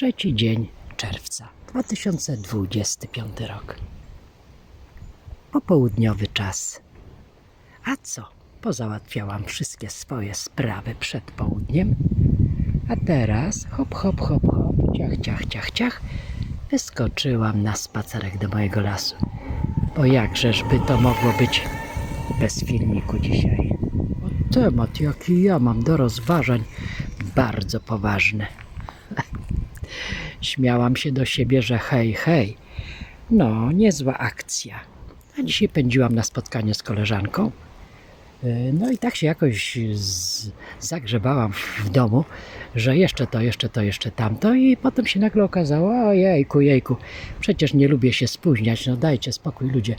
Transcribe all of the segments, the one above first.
Trzeci dzień czerwca 2025 rok. Popołudniowy czas. A co? Pozałatwiałam wszystkie swoje sprawy przed południem. A teraz hop, hop, hop, hop, ciach, ciach, ciach, ciach, wyskoczyłam na spacerek do mojego lasu. Bo jakżeż by to mogło być bez filmiku dzisiaj? Temat, jaki ja mam do rozważań, bardzo poważny. Śmiałam się do siebie, że hej, hej, no niezła akcja. A dzisiaj pędziłam na spotkanie z koleżanką. Yy, No i tak się jakoś z, zagrzebałam w domu, że jeszcze to, jeszcze to, jeszcze tamto i potem się nagle okazało, ojejku, jejku, przecież nie lubię się spóźniać, no dajcie spokój ludzie.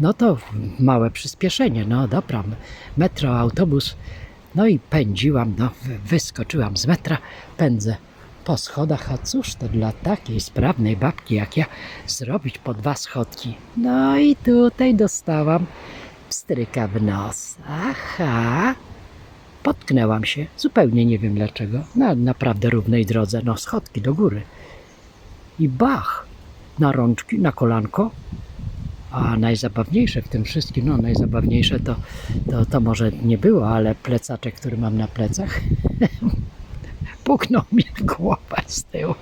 No to małe przyspieszenie, no dobra, metro, autobus, no i pędziłam, no wy- wyskoczyłam z metra, pędzę po schodach, a cóż to dla takiej sprawnej babki jak ja zrobić po dwa schodki. No i tutaj dostałam pstryka w nos. Aha! Potknęłam się, zupełnie nie wiem dlaczego, na naprawdę równej drodze, no schodki do góry. I bach! Na rączki, na kolanko. A najzabawniejsze w tym wszystkim, no najzabawniejsze to, to, to może nie było, ale plecaczek, który mam na plecach, puknął mnie w głowę z tyłu.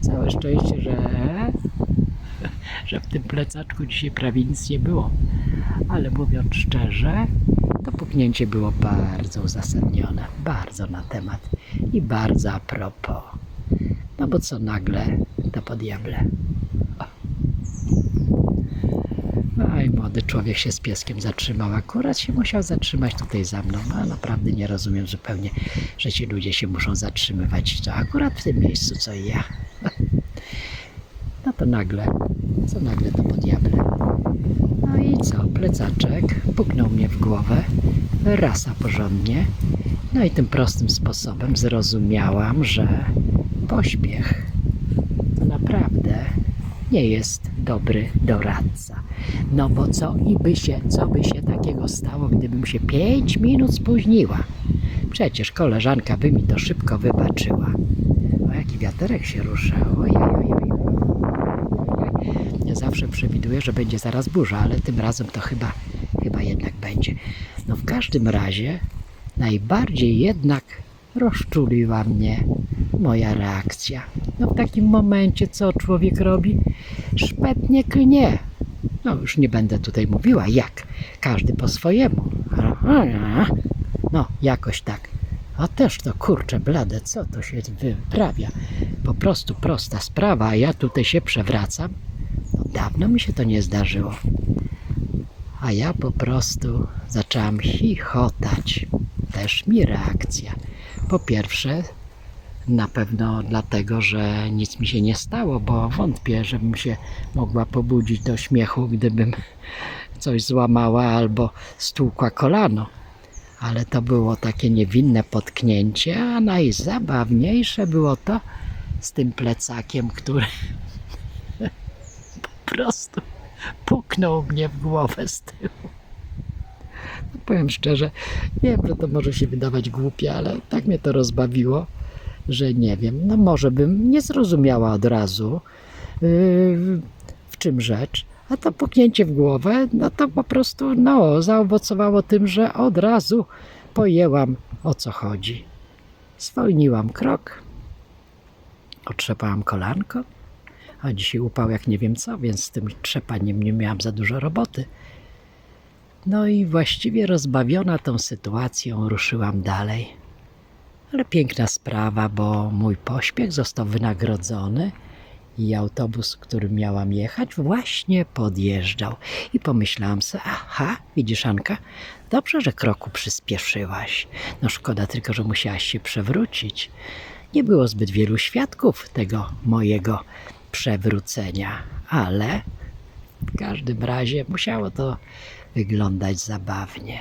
Całe szczęście, że, że w tym plecaczku dzisiaj prawie nic nie było. Ale mówiąc szczerze, to puknięcie było bardzo uzasadnione, bardzo na temat i bardzo a propos. No bo co nagle, to po diable. No i młody człowiek się z pieskiem zatrzymał. Akurat się musiał zatrzymać tutaj za mną. No naprawdę nie rozumiem zupełnie, że ci ludzie się muszą zatrzymywać. To akurat w tym miejscu, co i ja. No to nagle, co nagle to po diable. No i co, plecaczek puknął mnie w głowę, rasa porządnie. No i tym prostym sposobem zrozumiałam, że pośpiech to naprawdę nie jest dobry doradca. No bo co i by się, co by się takiego stało, gdybym się pięć minut spóźniła? Przecież koleżanka by mi to szybko wybaczyła. O jaki wiaterek się ojej, ojej. Ja zawsze przewiduję, że będzie zaraz burza, ale tym razem to chyba, chyba jednak będzie. No w każdym razie najbardziej jednak rozczuliła mnie moja reakcja. No w takim momencie co człowiek robi? Szpetnie klnie. No już nie będę tutaj mówiła jak. Każdy po swojemu. No jakoś tak. A też to kurczę blade, co to się wyprawia? Po prostu prosta sprawa, a ja tutaj się przewracam. No, dawno mi się to nie zdarzyło. A ja po prostu zaczęłam chichotać. Też mi reakcja. Po pierwsze, na pewno dlatego, że nic mi się nie stało, bo wątpię, żebym się mogła pobudzić do śmiechu, gdybym coś złamała albo stłukła kolano. Ale to było takie niewinne potknięcie, a najzabawniejsze było to z tym plecakiem, który po prostu puknął mnie w głowę z tyłu. No, powiem szczerze, wiem, że to może się wydawać głupie, ale tak mnie to rozbawiło, że nie wiem, no może bym nie zrozumiała od razu, yy, w czym rzecz, a to puknięcie w głowę, no to po prostu, no, zaowocowało tym, że od razu pojęłam, o co chodzi. Zwolniłam krok, otrzepałam kolanko, a dzisiaj upał jak nie wiem co, więc z tym trzepaniem nie miałam za dużo roboty. No i właściwie rozbawiona tą sytuacją ruszyłam dalej. Ale piękna sprawa, bo mój pośpiech został wynagrodzony i autobus, którym miałam jechać, właśnie podjeżdżał. I pomyślałam sobie, aha, widzisz Anka, dobrze, że kroku przyspieszyłaś. No szkoda tylko, że musiałaś się przewrócić. Nie było zbyt wielu świadków tego mojego przewrócenia, ale w każdym razie musiało to wyglądać zabawnie.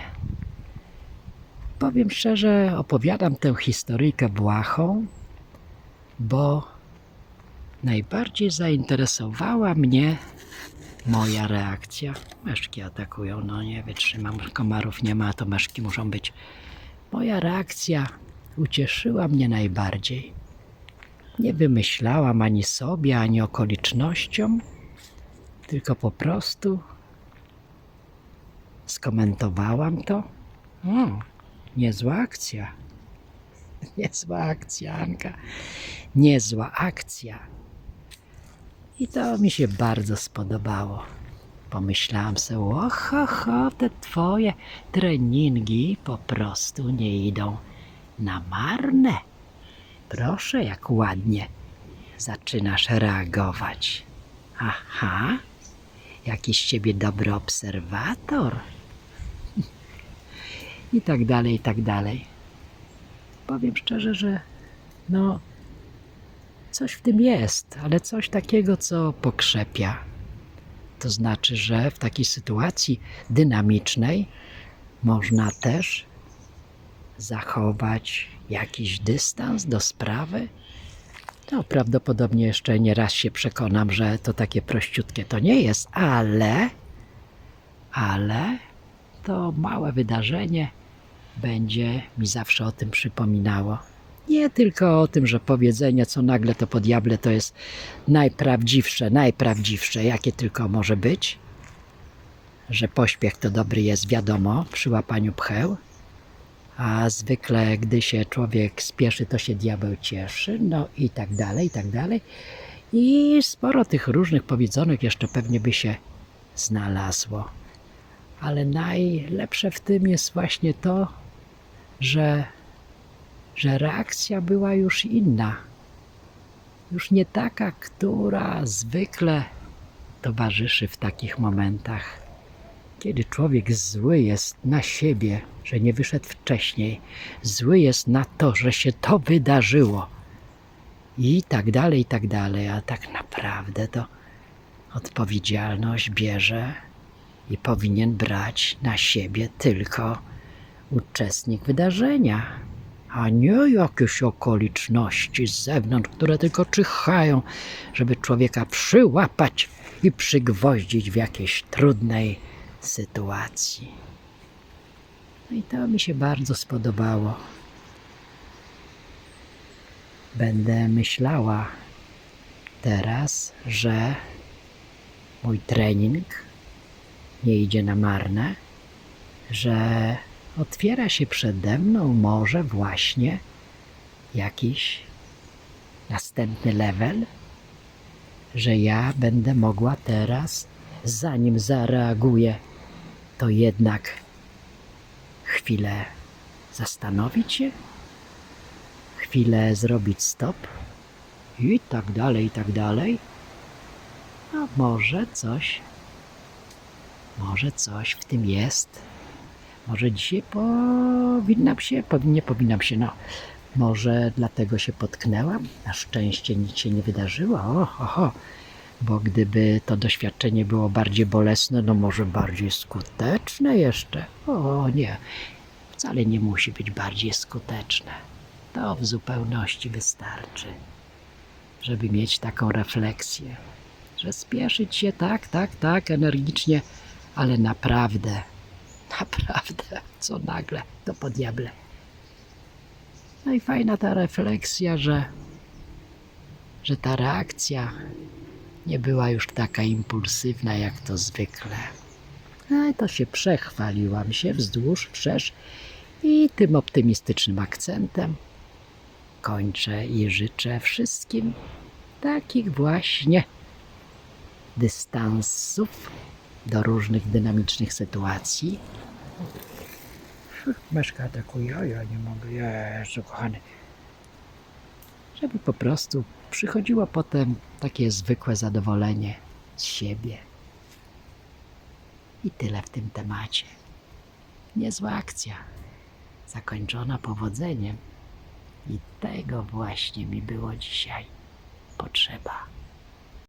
Powiem szczerze, opowiadam tę historyjkę błahą, bo najbardziej zainteresowała mnie moja reakcja. Myszki atakują, no nie wytrzymam, komarów nie ma, to myszki muszą być. Moja reakcja ucieszyła mnie najbardziej, Nie wymyślałam ani sobie, ani okolicznościom, tylko po prostu skomentowałam to. O, niezła akcja. Niezła akcja, Anka. Niezła akcja. I to mi się bardzo spodobało. Pomyślałam sobie, oho, ho, te twoje treningi po prostu nie idą na marne. Proszę, jak ładnie zaczynasz reagować. Aha, jakiś ciebie dobry obserwator. I tak dalej, i tak dalej. Powiem szczerze, że no, coś w tym jest, ale coś takiego, co pokrzepia. To znaczy, że w takiej sytuacji dynamicznej można też zachować jakiś dystans do sprawy. To prawdopodobnie jeszcze nie raz się przekonam, że to takie prościutkie to nie jest, ale, ale to małe wydarzenie będzie mi zawsze o tym przypominało. Nie tylko o tym, że powiedzenie, co nagle to po diable, to jest najprawdziwsze, najprawdziwsze, jakie tylko może być. Że pośpiech to dobry jest, wiadomo, przy łapaniu pcheł. A zwykle, gdy się człowiek spieszy, to się diabeł cieszy, no i tak dalej, i tak dalej. I sporo tych różnych powiedzonych jeszcze pewnie by się znalazło. Ale najlepsze w tym jest właśnie to, że że reakcja była już inna. Już nie taka, która zwykle towarzyszy w takich momentach. Kiedy człowiek zły jest na siebie, że nie wyszedł wcześniej, zły jest na to, że się to wydarzyło i tak dalej, i tak dalej, a tak naprawdę to odpowiedzialność bierze i powinien brać na siebie tylko uczestnik wydarzenia a nie jakieś okoliczności z zewnątrz, które tylko czyhają, żeby człowieka przyłapać i przygwoździć w jakiejś trudnej sytuacji. No i to mi się bardzo spodobało. Będę myślała teraz, że mój trening nie idzie na marne, że otwiera się przede mną może właśnie jakiś następny level, że ja będę mogła teraz, zanim zareaguję, to jednak chwilę zastanowić się, chwilę zrobić stop i tak dalej, i tak dalej. A może coś, może coś w tym jest. Może dzisiaj powinnam się, powinnie powinnam się, no. Może dlatego się potknęłam. Na szczęście nic się nie wydarzyło. O, oho. Bo gdyby to doświadczenie było bardziej bolesne, no może bardziej skuteczne jeszcze. O nie, wcale nie musi być bardziej skuteczne. To w zupełności wystarczy, żeby mieć taką refleksję, że spieszyć się tak, tak, tak, energicznie, ale naprawdę Naprawdę, co nagle, to po diable. No i fajna ta refleksja, że, że ta reakcja nie była już taka impulsywna jak to zwykle. No to się przechwaliłam się wzdłuż, wszerz i tym optymistycznym akcentem kończę i życzę wszystkim takich właśnie dystansów do różnych dynamicznych sytuacji. Myszka atakuje, a ja nie mogę, Jezu kochany. Żeby po prostu przychodziło potem takie zwykłe zadowolenie z siebie. I tyle w tym temacie. Niezła akcja, zakończona powodzeniem. I tego właśnie mi było dzisiaj potrzeba.